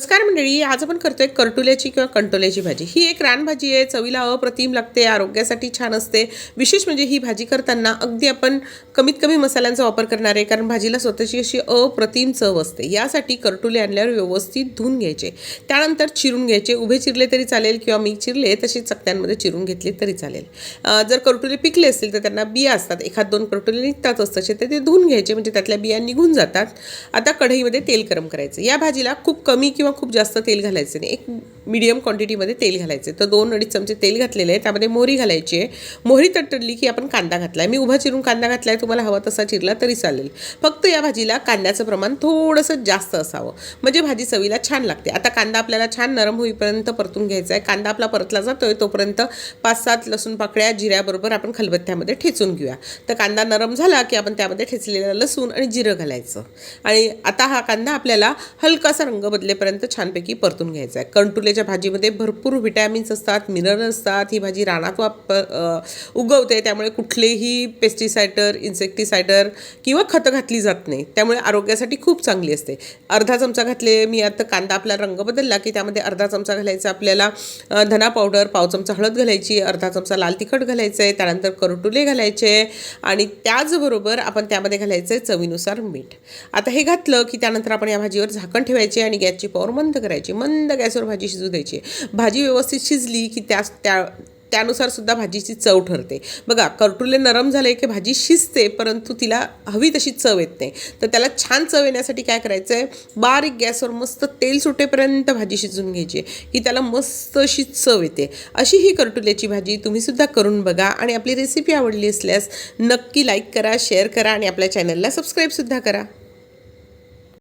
नमस्कार मंडळी आज आपण करतोय करटुल्याची किंवा कंटोल्याची भाजी. ही एक रानभाजी आहे चवीला अप्रतिम लागते आरोग्यासाठी छान असते. विशेष म्हणजे ही भाजी करताना अगदी आपण कमीत कमी मसाल्यांचा वापर करणार आहे कारण भाजीला स्वतःची अशी अप्रतिम चव असते. यासाठी करटुले आणल्यावर व्यवस्थित धुवून घ्यायचे. त्यानंतर चिरून घ्यायचे. उभे चिरले तरी चालेल किंवा मी चिरले तशी चकत्यांमध्ये चिरून घेतले तरी चालेल. जर करटुले पिकले असतील तर त्यांना बिया असतात. एखाद दोन करटुले निघतातच तसे तर ते धुवून घ्यायचे म्हणजे त्यातल्या बिया निघून जातात. आता कढईमध्ये तेल गरम करायचं. या भाजीला खूप कमी किंवा खूप जास्त तेल घालायचं नाही. एक मिडियम क्वांटिटीमध्ये तेल घालायचे. तर दोन अडीच चमचे तेल घातलेले आहे. त्यामध्ये मोहरी घालायची आहे. मोहरी तटली की आपण कांदा घातला आहे मी उभा चिरून कांदा घातला आहे तुम्हाला हवा तसा चिरला तरी चालेल. फक्त या भाजीला कांद्याचं प्रमाण थोडंसं जास्त असावं. म्हणजे भाजी चवीला छान लागते. आता कांदा आपल्याला छान नरम होईपर्यंत परतून घ्यायचा आहे. कांदा आपला परतला जातोय तोपर्यंत पाच सात लसूण पाकळ्या जिऱ्याबरोबर आपण खलबत्त्यामध्ये ठेचून घेऊया. तर कांदा नरम झाला की आपण त्यामध्ये ठेचलेलं लसूण आणि जिरं घालायचं. आणि आता हा कांदा आपल्याला हलकासा रंग बदलेपर्यंत छानपैकी परतून घ्यायचा आहे. कंटुलेच्या भाजीमध्ये भरपूर विटॅमिन्स असतात मिनरल असतात ही भाजी रानात वापर उगवते त्यामुळे कुठलेही पेस्टिसायडर इन्सेक्टिसायडर किंवा खतं घातली जात नाही. त्यामुळे आरोग्यासाठी खूप चांगली असते. अर्धा चमचा घातले मी आता कांदा आपला रंग बदलला की त्यामध्ये अर्धा चमचा घालायचा आपल्याला धना पावडर पाव चमचा हळद घालायची अर्धा चमचा लाल तिखट घालायचं आहे त्यानंतर करटुले घालायचे आणि त्याचबरोबर आपण त्यामध्ये घालायचं आहे चवीनुसार मीठ. आता हे घातलं की त्यानंतर आपण या भाजीवर झाकण ठेवायचे आणि गॅसची पॉवर मंद करायची मंद गॅसवर भाजी शिजू द्यायची. भाजी व्यवस्थित शिजली की त्या त्या त्यानुसार सुद्धा भाजीची चव ठरते. बघा करटुले नरम झाले की भाजी शिजते परंतु तिला हवी तशी चव येत नाही. तर त्याला छान चव येण्यासाठी काय करायचं आहे बारीक गॅसवर मस्त तेल सुटेपर्यंत भाजी शिजून घ्यायची की त्याला मस्त अशी चव येते. अशी ही करटुल्याची भाजी तुम्हीसुद्धा करून बघा आणि आपली रेसिपी आवडली असल्यास नक्की लाईक करा शेअर करा आणि आपल्या चॅनलला सबस्क्राईबसुद्धा करा.